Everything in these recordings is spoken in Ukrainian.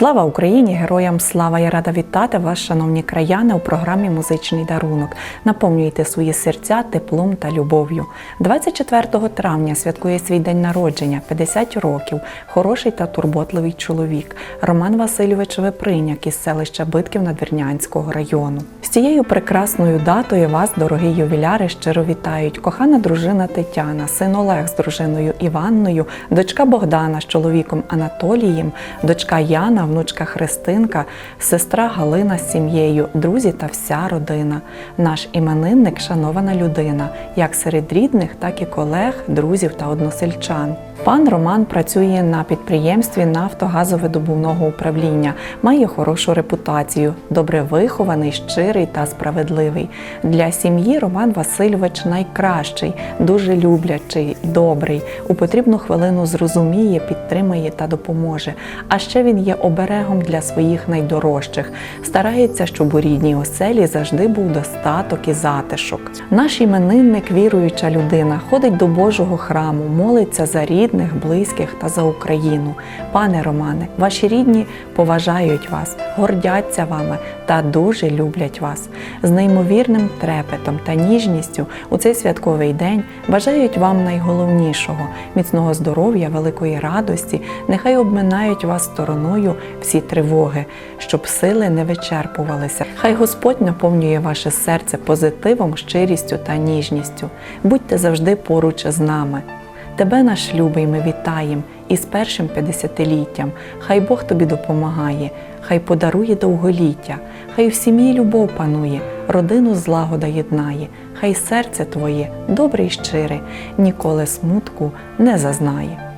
Слава Україні! Героям слава! Я рада вітати вас, шановні краяни, у програмі Музичний дарунок. Наповнюйте свої серця теплом та любов'ю. 24 травня святкує свій день народження, 50 років. Хороший та турботливий чоловік. Роман Васильович Веприняк із селища Битків Надвірнянського району. З цією прекрасною датою вас, дорогі ювіляри, щиро вітають. Кохана дружина Тетяна, син Олег з дружиною Іванною, дочка Богдана з чоловіком Анатолієм, дочка Яна, внучка Христинка, сестра Галина з сім'єю, друзі та вся родина. Наш іменинник шанована людина, як серед рідних, так і колег, друзів та односельчан. Пан Роман працює на підприємстві нафтогазовидобувного управління, має хорошу репутацію, добре вихований, щирий та справедливий. Для сім'ї Роман Васильович найкращий, дуже люблячий, добрий. У потрібну хвилину зрозуміє, підтримає та допоможе. А ще він є оберегом для своїх найдорожчих. Старається, щоб у рідній оселі завжди був достаток і затишок. Наш іменинник віруюча людина, ходить до Божого храму, молиться за рідних, близьких та за Україну. Пане Романе, ваші рідні поважають вас, гордяться вами та дуже люблять вас. З неймовірним трепетом та ніжністю у цей святковий день бажають вам найголовнішого міцного здоров'я, великої радості. Нехай обминають вас стороною всі тривоги, щоб сили не вичерпувалися. Хай Господь наповнює ваше серце позитивом, щирістю та ніжністю. Будьте завжди поруч з нами. Тебе, наш любий, ми вітаєм із першим п'ятдесятиліттям. Хай Бог тобі допомагає, хай подарує довголіття, хай в сім'ї любов панує, родину злагода єднає, хай серце твоє добре й щире, ніколи смутку не зазнає.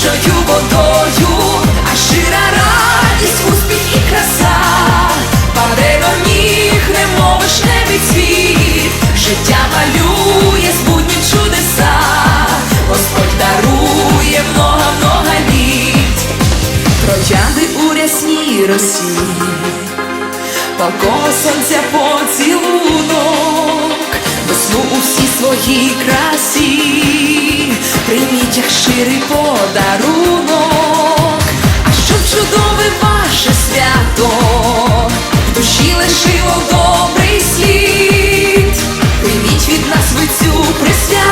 Цілющою водою, а щира радість, успіх і краса, паде до ніг, немов вишневий цвіт, життя малює збудні чудеса, Господь дарує много-много літ, троянди у рясній росі, палкого сонця поцілунок, весну у всій своїй красі, прийміть як щирий подарунок, а щоб чудове ваше свято, в душі лишило добрий слід, прийміть від нас ви цю присвяту,